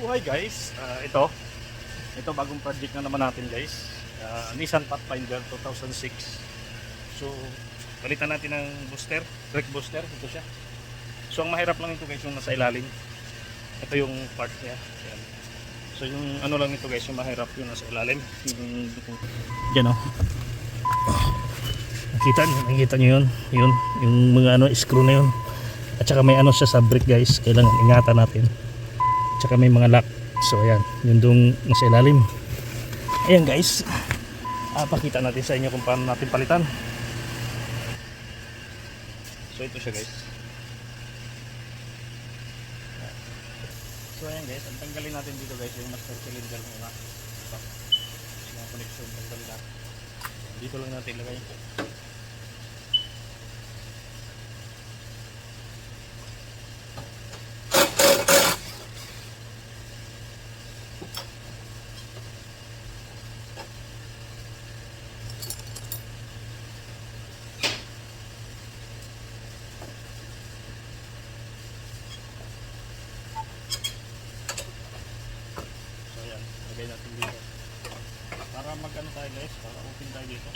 buhay guys. Ah, ito. Ito bagong project na naman natin guys. Ah, Nissan Pathfinder 2006. So, balitan natin ng booster, brake booster. Ito siya. So, ang mahirap lang ito guys yung nasa ilalim. Ito yung part niya. Ayan. So, yung ano lang ito guys, yung mahirap yung nasa ilalim. Yung, Yan o. Nakita niyo, nakita niyo yun. Yun, yung mga ano, screw na yun. At saka may ano siya sa brake guys. Kailangan ingatan natin. Tsaka may mga lock. So ayan, yun dong nasa ilalim. Ayan guys. Ah, pakita natin sa inyo kung paano natin palitan. So ito siya guys. So ayan guys, ang tanggalin natin dito guys yung master cylinder muna. Yung connection tanggalin natin. Dito lang natin ilagay. So ayan, lagay natin dito. Para mag ano tayo guys, para open tayo dito.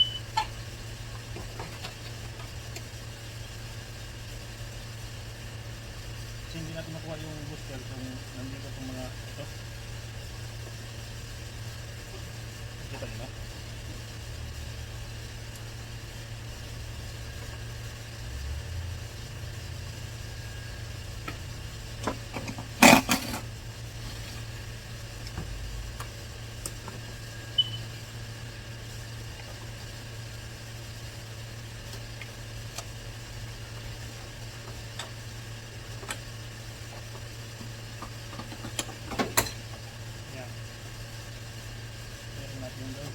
Kasi hindi natin makuha yung booster kung nandito itong mga ito. Kita nyo na? Yan. Meron natin doon.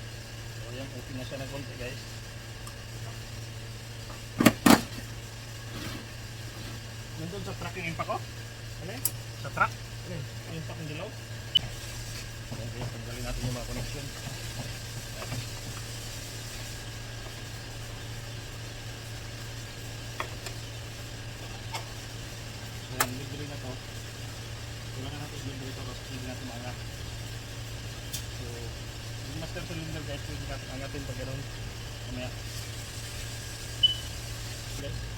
So yan, open na siya ng konti guys. Nandun sa truck yung impact ko? Ano yun? Sa truck? Ano yun? Yung impact yung dilaw? Ayan guys, tanggalin natin yung mga connection. So yan, libre na to. Kailangan natin libre ito kasi hindi natin maangat. So, yung master cylinder guys, pwede natin angatin pag gano'n. Mamaya. Guys.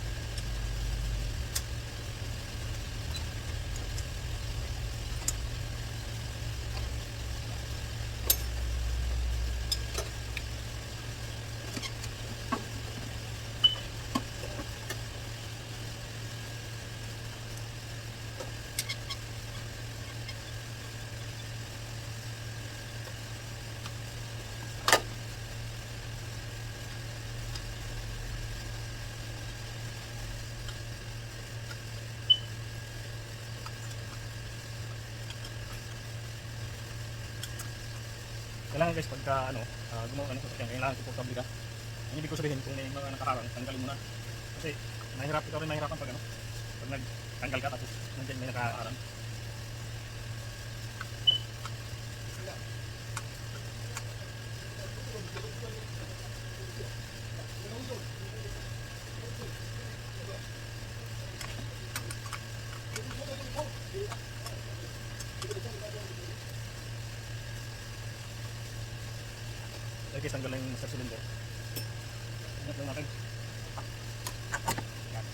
Kailangan guys pagka ano, uh, gumawa ng sasakyan, kailangan komportable ka. Ang ibig ko sabihin kung may mga nakaharang, tanggalin mo na. Kasi mahirap ikaw rin mahirapan pag ano, pag nagtanggal ka tapos nandiyan may nakaharang. Lagi tanggal lang yung sa cylinder. Lang natin. Yan.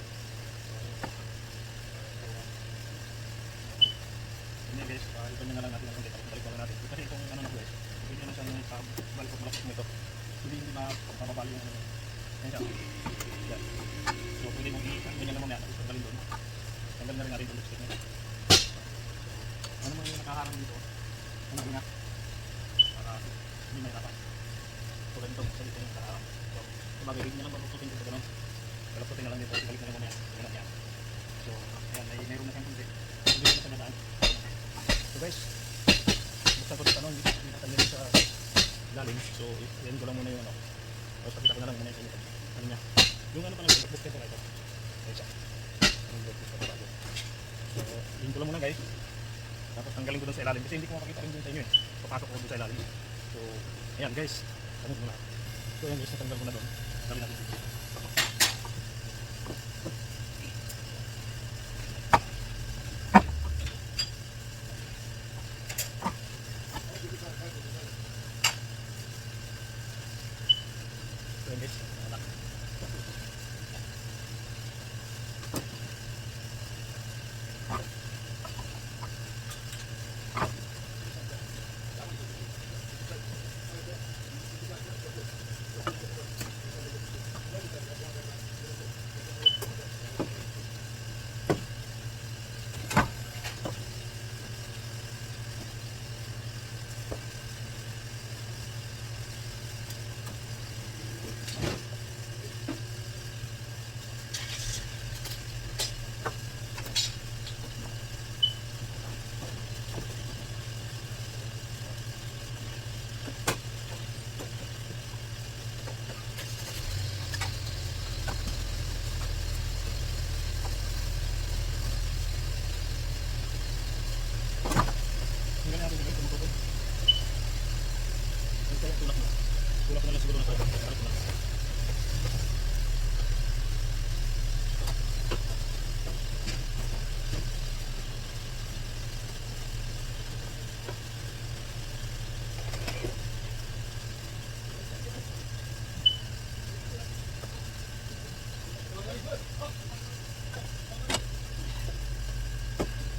Ganyan guys, uh, ito na lang natin ang konti. Tapos balik lang natin. Kasi itong ano na guys, hindi naman siya yung balik ko malapit mo ito. Hindi hindi mapapabali yung ano. Yan siya. Yan. So pwede mong i-ganyan naman yan. Tapos tanggalin doon. Tanggalin na rin natin yung lipstick niya. Ano mo yung nakaharang dito? Ano nga? Para hindi may tapas. So ganito sa dito yung nakaharang. So kumagay hindi na lang papuputin dito ganun. Kalaputin na lang dito. Balik na lang mamaya. Ganun yan. So ayan, may meron na siyang kunti. Hindi na siya nadaan. So guys, buksan ko dito ano, hindi natanggal sa lalim. So yan ko lang muna yung ano. Tapos pakita ko na lang muna yung ano niya. Yung ano pa lang, yung buksan ko na ito. Ayan siya. Ito. So yun ko lang muna guys. Tapos tanggalin ko dun sa ilalim kasi hindi ko makakita rin dun sa inyo eh. Papasok ko dun sa ilalim. So, ayan guys. Tanong muna. So ayan guys, natanggal ko na dun. Tanggalin natin dito. makanlah, na lang siguro na sabang. Sarap na.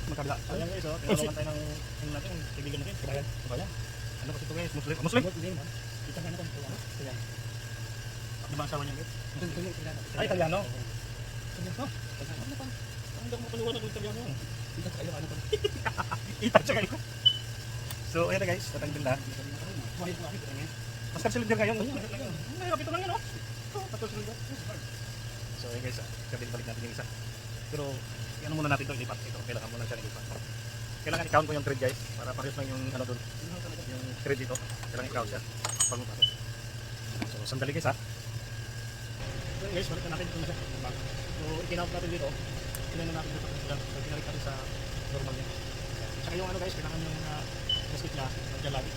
Magkabla. Ayan guys, oh. Tinulungan guys? Muslim. Muslim? Ay, Italiano. Oh. Ano pa? Parang hindi ako mapaniwala kung Italiano. Kita kayo, ano pa. Ita siya kayo. So, ayan na guys. Tatanggal na. Mas cylinder ngayon. Mahirap ito lang yun, oh. Oh, patul cylinder. So, ayan guys. Kabili balik natin yung isa. Pero, ano muna natin ito, ilipat ito. Kailangan muna siya ilipat. Kailangan i-count ko yung thread guys. Para parehas lang yung ano doon. Yung thread dito. Kailangan i-count siya. Pag mapasok. So, sandali guys ha. Guys, balik na natin ito na. Diba? So, i-count natin dito. Kinano natin dito sa So, pinalik natin sa normal niya. Tsaka yung ano guys, kailangan yung uh, gasket niya. Nandiyan lagi.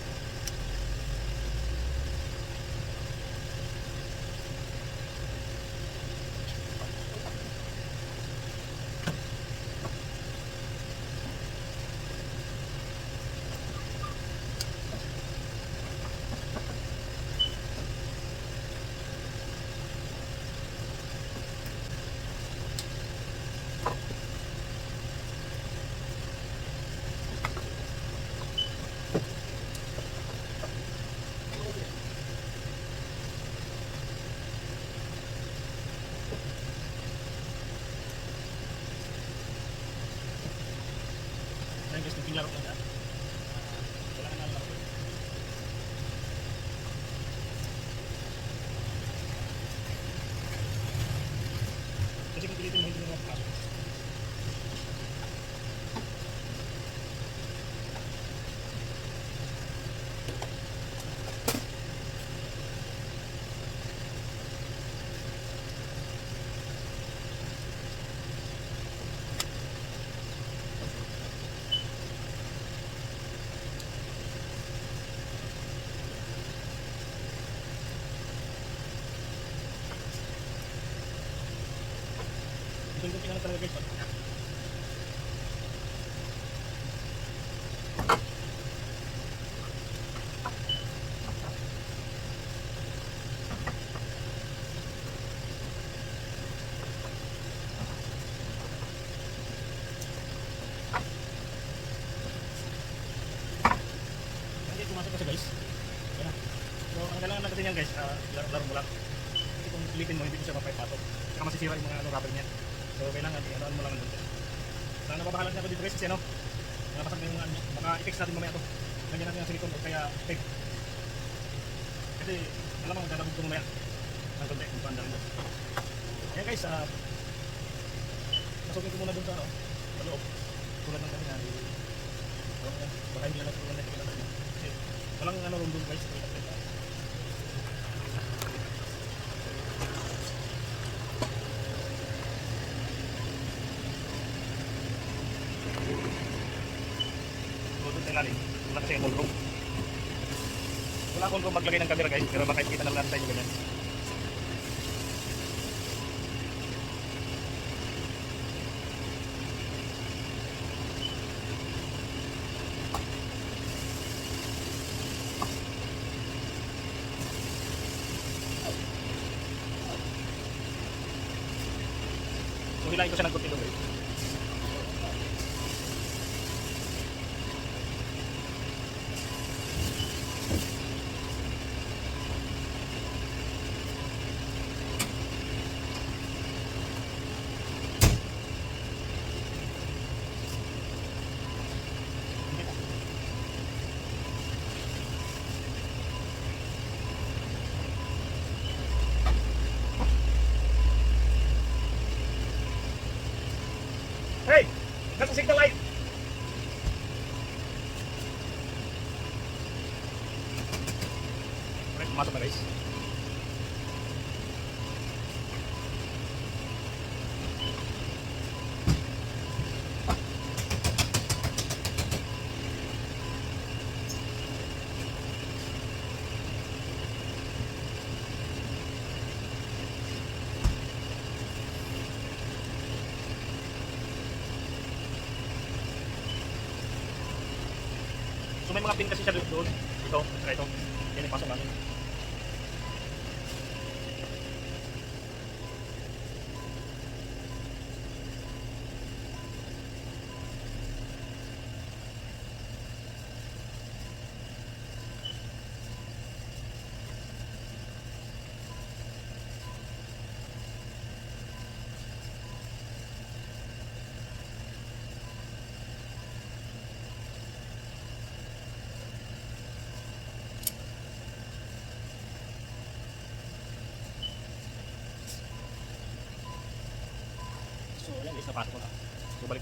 Ayan guys, nagpinlaro na siya. Kailangan na lang. Kasi kung pilitin mo hindi mo makapasok. Ito yung pinaka talaga guys. Hindi pumasok kasi guys. Yan na. So, ang kailangan natin yan guys, uh, laro, mo lang. Kasi kung pilitin mo, hindi ko siya mapapasok. Saka masisira yung mga ano, rubber niya. So, kailangan, i-ano mo lang doon. Sana napabahalan niya ako dito guys kasi ano, nakapasag na yung ano. Baka i-fix natin mamaya to. Lagyan natin ng silicone o kaya tape. Kasi, alam mo, dadabog ko mamaya. Ng konti, kung paanda rin. Ayan guys, ah, pasukin ko muna doon sa ano, sa loob. Tulad ng kanina, eh, uh, baka hindi lang tulad na ito walang ano room guys. Wait, wait, wait. So, doon tayo natin. Wala kasi yung room. Akong room maglagay ng camera guys, pero baka ikita na lang tayo ganyan. Hilahin ko siya ng kunti take the light.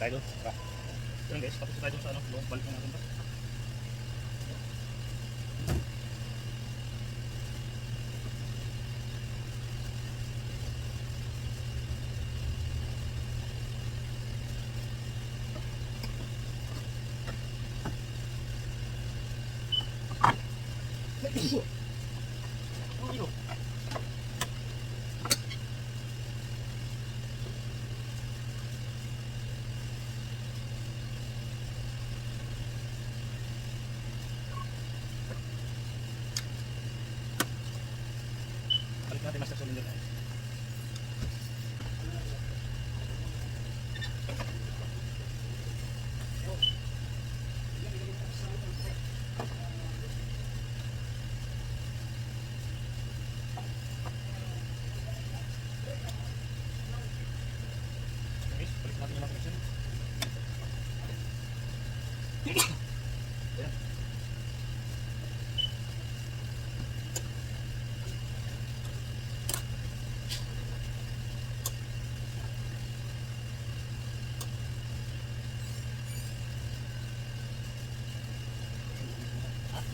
Tayo doon. Tara. Ito lang guys, tapos tayo sa ano, loob, balik na natin ba? Oh, iyo.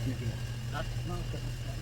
Thank you.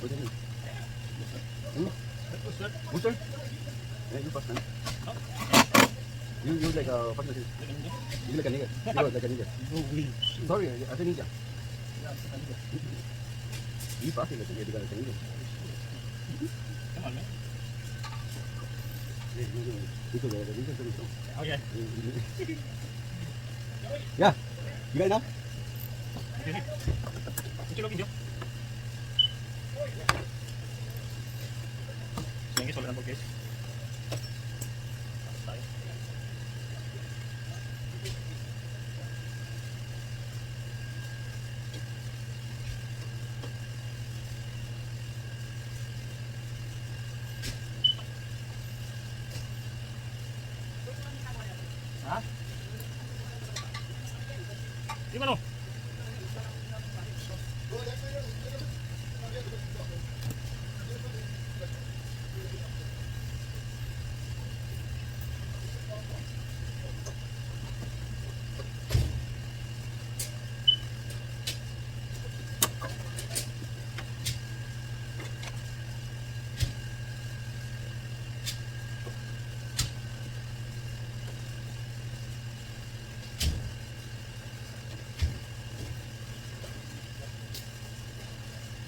Pwede rin. Ano? Booster. Booster? Yeah, you pass na. You, you like a, pass na siya. You like a nigga. You like a nigga. Sorry, as a ninja. You pass it, like a nigga. Like a ninja. Come on, man. Yeah, you do. Dito, like a ninja. Dito. Okay. Yeah. You got enough? Ito video. So, yung guys, wala na po guys. Tapos tayo. Ha? Di ba no?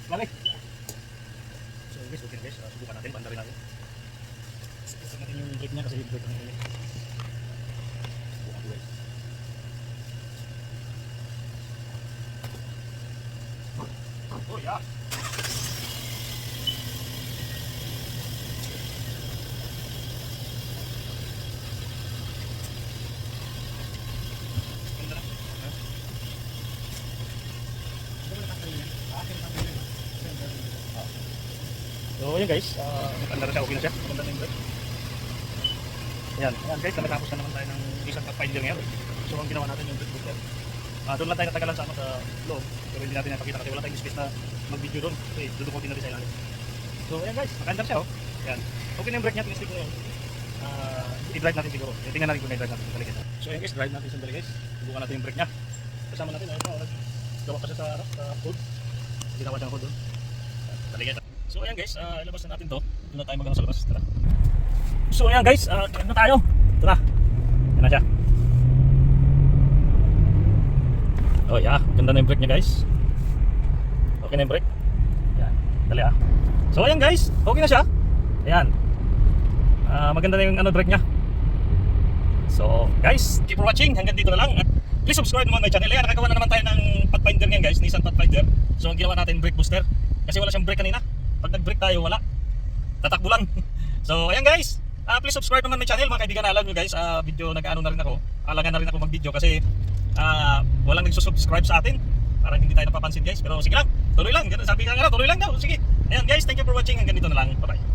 Balik. So guys, okay guys, uh, subukan natin, banda rin natin. Subukan natin yung brake niya kasi yung brake na yun. Subukan ko guys. Ha? So yun guys, uh, maganda na siya, okay na siya. Maganda yung brake. Ayan, ayan guys, nakatapos na naman tayo ng isang finder ngayon. So ang ginawa natin yung brake booster. Ah, doon lang tayo natagalan sa, ano, sa loob. Pero hindi natin napakita kasi wala tayong space na mag-video doon. Kasi dudukotin natin sa ilalim. So ayan guys, makanda siya oh. Ayan. Okay na yung brake niya, tinistig ko yun. Ah, i-drive natin siguro. Eh, tingnan natin kung i-drive natin sandali guys. So ayan guys, drive natin sandali guys. Subukan natin yung brake niya. Kasama natin, ayun pa, oh, gawa pa siya sa, ano, sa hood. Ginawa siyang hood doon. Dali guys. So ayan guys, uh, ilabas na natin to. Doon na tayo magano sa labas. Tara. So ayan guys, uh, na tayo. Na. Yan na siya. Oh yeah, ganda na yung brake niya guys. Okay na yung brake. Yan, dali ah. So ayan guys, okay na siya. Ayan. Ah, maganda na yung ano brake niya. So guys, keep watching. Hanggang dito na lang. At please subscribe naman my channel. Ayan, nakagawa na naman tayo ng Pathfinder ngayon guys, Nissan Pathfinder. So ang ginawa natin brake booster. Kasi wala siyang brake kanina. Pag nag-brake tayo, wala. Tatakbo lang. so ayan guys, Ah, please subscribe naman my channel mga kaibigan. Alam nyo guys, ah, video nag-ano na rin ako. Alaga na rin ako mag-video kasi ah, walang nagsusubscribe sa atin. Parang hindi tayo napapansin guys. Pero sige lang, tuloy lang. Ganun, Sabi ka nga, tuloy lang daw. Sige. Ayan guys, thank you for watching. Hanggang dito na lang. Bye-bye.